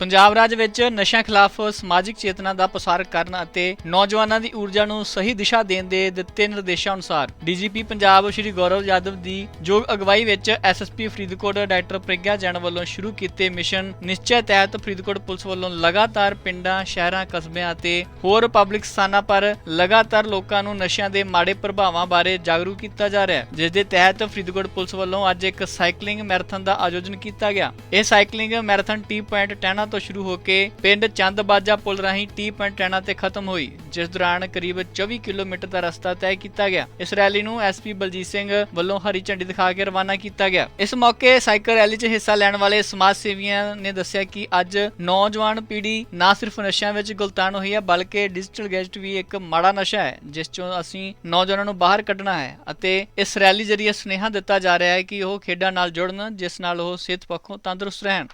ਪੰਜਾਬ ਰਾਜ ਵਿੱਚ ਨਸ਼ਿਆਂ ਖਿਲਾਫ ਸਮਾਜਿਕ ਚੇਤਨਾ ਦਾ ਪ੍ਰਸਾਰ ਕਰਨ ਅਤੇ ਨੌਜਵਾਨਾਂ ਦੀ ਊਰਜਾ ਨੂੰ ਸਹੀ ਦਿਸ਼ਾ ਦੇਣ ਦੇ ਦਿੱਤੇ ਨਿਰਦੇਸ਼ਾਂ ਅਨੁਸਾਰ ਡੀਜੀਪੀ ਪੰਜਾਬ ਸ਼੍ਰੀ ਗੌਰਵ ਯਾਦਵ ਦੀ ਯੋਗ ਅਗਵਾਈ ਵਿੱਚ ਐਸਐਸਪੀ ਫਰੀਦਕੋਟ ਡਾਇਰੈਕਟਰ ਪ੍ਰਗਿਆ ਜੈਨ ਵੱਲੋਂ ਸ਼ੁਰੂ ਕੀਤੇ ਮਿਸ਼ਨ ਨਿਸ਼ਚੈ ਤਹਿਤ ਫਰੀਦਕੋਟ ਪੁਲਿਸ ਵੱਲੋਂ ਲਗਾਤਾਰ ਪਿੰਡਾਂ, ਸ਼ਹਿਰਾਂ, ਕਸਬਿਆਂ ਅਤੇ ਹੋਰ ਪਬਲਿਕ ਸਥਾਨਾਂ ਪਰ ਲਗਾਤਾਰ ਲੋਕਾਂ ਨੂੰ ਨਸ਼ਿਆਂ ਦੇ ਮਾੜੇ ਪ੍ਰਭਾਵਾਂ ਬਾਰੇ ਜਾਗਰੂਕ ਕੀਤਾ ਜਾ ਰਿਹਾ ਹੈ ਜਿਸ ਦੇ ਤਹਿਤ ਫਰੀਦਕੋਟ ਪੁਲਿਸ ਵੱਲੋਂ ਅੱਜ ਇੱਕ ਸਾਈਕਲਿੰਗ ਮੈਰਾਥਨ ਦਾ ਆਯੋਜਨ ਕੀਤਾ ਗਿਆ। ਇਹ cycling marathon T point Tehna ਤੋਂ ਸ਼ੁਰੂ ਹੋ ਕੇ ਪਿੰਡ ਚੰਦਬਾਜਾ ਪੁਲ ਰਾਹੀਂ ਟੀ ਪੁਆਇੰਟ ਟੈਨਾ ਤੇ ਖਤਮ ਹੋਈ, ਜਿਸ ਦੌਰਾਨ ਕਰੀਬ 24 ਕਿਲੋਮੀਟਰ ਦਾ ਰਸਤਾ ਤੈਅ ਕੀਤਾ ਗਿਆ। ਇਸ ਰੈਲੀ ਨੂੰ ਐਸਪੀ ਬਲਜੀਤ ਸਿੰਘ ਵੱਲੋਂ ਹਰੀ ਝੰਡੀ ਦਿਖਾ ਕੇ ਰਵਾਨਾ ਕੀਤਾ ਗਿਆ। ਇਸ ਮੌਕੇ ਸਾਈਕਲ ਰੈਲੀ 'ਚ ਹਿੱਸਾ ਲੈਣ ਵਾਲੇ ਸਮਾਜ ਸੇਵੀਆਂ ਨੇ ਦੱਸਿਆ ਕਿ ਅੱਜ ਨੌਜਵਾਨ ਪੀੜ੍ਹੀ ਨਾ ਸਿਰਫ ਨਸ਼ਿਆਂ ਵਿੱਚ ਗੁਲਤਾਨ ਹੋਈ ਹੈ, ਬਲਕਿ ਡਿਜੀਟਲ ਗੈਜਟ ਵੀ ਇੱਕ ਮਾੜਾ ਨਸ਼ਾ ਹੈ, ਜਿਸ 'ਚੋਂ ਅਸੀਂ ਨੌਜਵਾਨਾਂ ਨੂੰ ਬਾਹਰ ਕੱਢਣਾ ਹੈ ਅਤੇ ਇਸ ਰੈਲੀ ਜ਼ਰੀਏ ਸੁਨੇਹਾ ਦਿੱਤਾ ਜਾ ਰਿਹਾ ਹੈ ਕਿ ਉਹ ਖੇਡਾਂ ਨਾਲ ਜੁੜਨ, ਜਿਸ ਨਾਲ ਉਹ ਸਿਹਤ ਪੱਖੋਂ ਤੰਦਰੁਸਤ ਰਹਿਣ।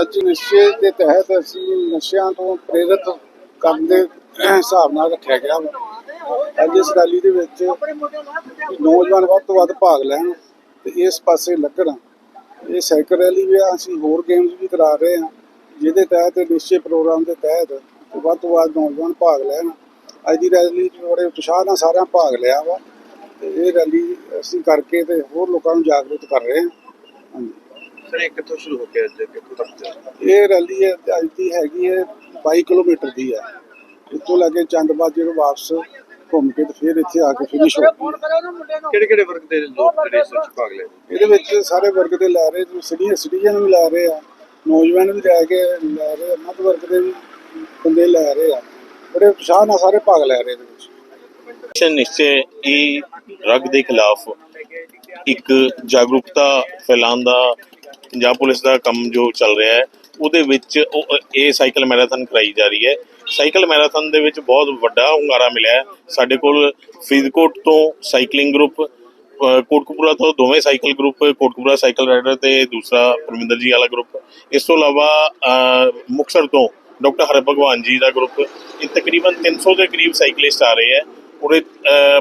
ਅੱਜ ਨਿਸ਼ਚੇ ਦੇ ਤਹਿਤ ਅਸੀਂ ਨਸ਼ਿਆਂ ਤੋਂ ਪ੍ਰੇਰਿਤ ਕਰਨ ਦੇ ਹਿਸਾਬ ਨਾਲ ਰੱਖਿਆ ਗਿਆ ਵਾ। ਅੱਜ ਇਸ ਰੈਲੀ ਦੇ ਵਿੱਚ ਨੌਜਵਾਨ ਵੱਧ ਤੋਂ ਵੱਧ ਭਾਗ ਲੈਣ ਤੇ ਇਸ ਪਾਸੇ ਲੱਗਣ। ਇਹ ਸਾਈਕਲ ਰੈਲੀ ਵੀ ਆ, ਅਸੀਂ ਹੋਰ ਗੇਮਸ ਵੀ ਕਰਾ ਰਹੇ ਹਾਂ ਜਿਹਦੇ ਤਹਿਤ ਨਸ਼ੇ ਪ੍ਰੋਗਰਾਮ ਦੇ ਤਹਿਤ ਵੱਧ ਤੋਂ ਵੱਧ ਨੌਜਵਾਨ ਭਾਗ ਲੈਣ। ਅੱਜ ਦੀ ਰੈਲੀ 'ਚ ਬੜੇ ਉਤਸ਼ਾਹ ਨਾਲ ਸਾਰਿਆਂ ਭਾਗ ਲਿਆ ਵਾ ਤੇ ਇਹ ਰੈਲੀ ਅਸੀਂ ਕਰਕੇ ਤੇ ਹੋਰ ਲੋਕਾਂ ਨੂੰ ਜਾਗਰੂਕ ਕਰ ਰਹੇ ਹਾਂ। ਹਾਂਜੀ। ਸਰ ਇਹ ਕਿੱਥੋਂ ਸ਼ੁਰੂ ਹੋ ਕੇ ਅੱਜ ਕਿੱਥੋਂ ਤੱਕ ਇਹ ਰੈਲੀ ਹੈ ਤੇ ਅੱਜ ਦੀ ਹੈਗੀ ਹੈ 22 ਕਿਲੋਮੀਟਰ ਦੀ ਹੈ। ਇੱਥੋਂ ਲੈ ਕੇ ਚੰਦਬਾਜੇ ਨੂੰ ਵਾਪਸ ਘੁੰਮ ਕੇ ਤੇ ਫਿਰ ਇੱਥੇ ਆ ਕੇ ਫਿਨਿਸ਼ ਹੋ ਗਈ। ਕਿਹੜੇ ਕਿਹੜੇ ਵਰਗ ਦੇ ਲੋਕ ਜਿਹੜੇ ਇਸ ਵਿੱਚ ਭਾਗ ਲੈ ਰਹੇ ਇਹਦੇ ਵਿੱਚ ਸਾਰੇ ਵਰਗ ਦੇ ਲੈ ਰਹੇ ਸੀਨੀਅਰ ਸਿਟੀਜ਼ਨ ਵੀ ਲੈ ਰਹੇ ਆ ਨੌਜਵਾਨ ਵੀ ਲੈ ਕੇ ਲੈ ਰਹੇ ਆ ਮੱਧ ਵਰਗ ਦੇ ਵੀ ਬੰਦੇ ਲੈ ਰਹੇ ਆ। ਬੜੇ ਉਤਸ਼ਾਹ ਨਾਲ ਸਾਰੇ ਭਾਗ ਲੈ ਰਹੇ ਇਹਦੇ ਵਿੱਚ। ਮਿਸ਼ਨ ਨਿਸ਼ਚੈ ਇਹ ਡਰੱਗ ਦੇ ਖਿਲਾਫ ਇੱਕ ਜਾਗਰੂਕਤਾ ਫੈਲਾਉਣ ਦਾ ਪੰਜਾਬ ਪੁਲਿਸ ਦਾ ਕੰਮ ਜੋ ਚੱਲ ਰਿਹਾ ਹੈ ਉਹਦੇ ਵਿੱਚ ਉਹ- ਇਹ ਸਾਈਕਲ ਮੈਰਾਥਨ ਕਰਾਈ ਜਾ ਰਹੀ ਹੈ। ਸਾਈਕਲ ਮੈਰਾਥਨ ਦੇ ਵਿੱਚ ਬਹੁਤ ਵੱਡਾ ਹੁੰਗਾਰਾ ਮਿਲਿਆ ਹੈ। ਸਾਡੇ ਕੋਲ ਫਰੀਦਕੋਟ ਤੋਂ ਸਾਈਕਲਿੰਗ ਗਰੁੱਪ ਅ, ਕੋਟਕਪੂਰਾ ਤੋਂ ਦੋਵੇਂ cycle group Kotkapura cycle rider ਤੇ ਦੂਸਰਾ ਪਰਮਿੰਦਰ ਜੀ ਵਾਲਾ ਗਰੁੱਪ। ਇਸ ਤੋਂ ਇਲਾਵਾ ਅ, ਮੁਕਤਸਰ ਤੋਂ ਡਾਕਟਰ ਹਰ ਭਗਵਾਨ ਜੀ ਦਾ ਗਰੁੱਪ। ਇਹ ਤਕਰੀਬਨ 300 ਦੇ ਕਰੀਬ ਸਾਈਕਲਿਸਟ ਆ ਰਹੇ ਹੈ। ਉਹਦੇ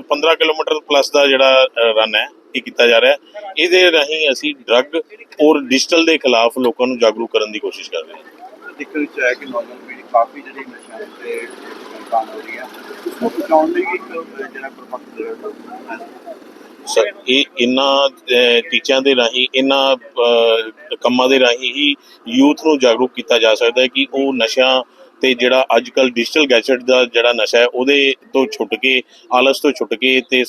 15 ਕਿਲੋਮੀਟਰ ਪਲੱਸ ਦਾ ਜਿਹੜਾ ਰਨ ਹੈ। ਇਹ ਕੀਤਾ ਜਾ ਰਿਹਾ ਹੈ। ਇਹਦੇ ਰਾਹੀਂ ਅਸੀਂ ਡਰੱਗ ਔਰ ਡਿਜੀਟਲ ਦੇ ਖਿਲਾਫ ਲੋਕਾਂ ਨੂੰ ਜਾਗਰੂਕ ਕਰਨ ਦੀ ਕੋਸ਼ਿਸ਼ ਕਰ ਰਹੇ ਹਾਂ। ਦੇਖਣ ਵਿੱਚ ਆਇਆ ਕਿ ਨੌਜਵਾਨ ਪੀੜ੍ਹੀ ਕਾਫੀ ਜਿਹੜੀ ਨਸ਼ਿਆਂ ਤੇ ਕੰਮ ਹੋ ਰਹੀ ਹੈ। ਉਸ ਨੂੰ ਬਚਾਉਣ ਲਈ ਇੱਕ ਜਿਹੜਾ ਪ੍ਰਬੰਧ ਜਿਹੜਾ ਸਰ ਇਹ ਇਹਨਾਂ ਅਹ, ਟੀਚਿਆਂ ਦੇ ਰਾਹੀਂ ਇਹਨਾਂ ਅਹ, ਕੰਮਾਂ ਦੇ ਰਾਹੀਂ ਹੀ ਯੂਥ ਨੂੰ ਜਾਗਰੂਕ ਕੀਤਾ ਜਾ ਸਕਦਾ ਹੈ ਕਿ ਉਹ ਨਸ਼ਿਆਂ ਤੇ ਜਿਹੜਾ ਅੱਜ ਕੱਲ ਡਿਜੀਟਲ ਗੈਜਟ ਦਾ ਜਿਹੜਾ ਨਸ਼ਾ ਹੈ, ਉਹਦੇ ਤੋਂ ਛੁੱਟ ਕੇ, ਆਲਸ ਤੋਂ ਛੁੱਟ ਕੇ ਤੇ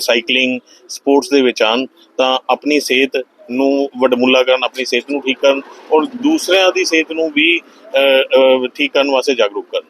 ਸਾਈਕਲਿੰਗ ਸਪੋਰਟਸ ਦੇ ਵਿੱਚ ਆਉਣ, ਤਾਂ ਆਪਣੀ ਸਿਹਤ ਨੂੰ ਵਡਮੁੱਲਾ ਕਰਨ, ਆਪਣੀ ਸਿਹਤ ਨੂੰ ਠੀਕ ਕਰਨ ਔਰ ਦੂਸਰਿਆਂ ਦੀ ਸਿਹਤ ਨੂੰ ਵੀ ਠੀਕ ਕਰਨ ਵਾਸਤੇ ਜਾਗਰੂਕ ਕਰਨ।